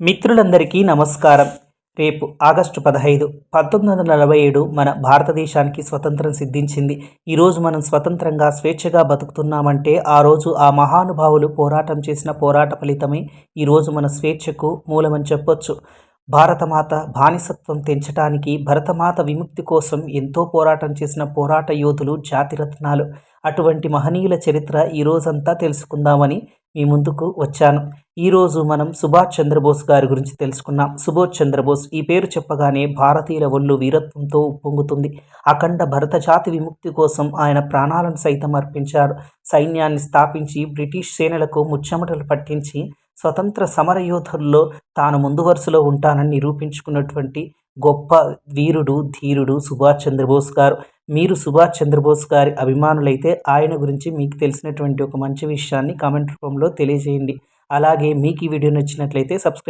మిత్రులందరికీ నమస్కారం. రేపు ఆగస్టు పదహైదు పంతొమ్మిది వందల నలభై ఏడు మన భారతదేశానికి స్వతంత్రం సిద్ధించింది. ఈరోజు మనం స్వతంత్రంగా స్వేచ్ఛగా బతుకుతున్నామంటే ఆ రోజు ఆ మహానుభావులు పోరాటం చేసిన పోరాట ఫలితమే ఈరోజు మన స్వేచ్ఛకు మూలమని చెప్పొచ్చు. భారతమాత బానిసత్వం తెంచడానికి భరతమాత విముక్తి కోసం ఎంతో పోరాటం చేసిన పోరాట యోధులు జాతిరత్నాలు. అటువంటి మహనీయుల చరిత్ర ఈ రోజంతా తెలుసుకుందామని మీ ముందుకు వచ్చాను. ఈరోజు మనం సుభాష్ చంద్రబోస్ గారి గురించి తెలుసుకున్నాం. సుభాష్ చంద్రబోస్ ఈ పేరు చెప్పగానే భారతీయుల ఒళ్ళు వీరత్వంతో ఉప్పొంగుతుంది. అఖండ భరత జాతి విముక్తి కోసం ఆయన ప్రాణాలను సైతం అర్పించారు. సైన్యాన్ని స్థాపించి బ్రిటిష్ సేనలకు ముచ్చమటలు పట్టించి స్వతంత్ర సమర యోధుల్లో తాను ముందు వరుసలో ఉంటానని నిరూపించుకున్నటువంటి గొప్ప వీరుడు ధీరుడు సుభాష్ చంద్రబోస్ గారు. మీరు సుభాష్ చంద్రబోస్ గారి అభిమానులైతే ఆయన గురించి మీకు తెలిసినటువంటి ఒక మంచి విషయాన్ని కామెంట్ రూపంలో తెలియజేయండి. అలాగే మీకు ఈ వీడియో నచ్చినట్లయితే సబ్స్క్రైబ్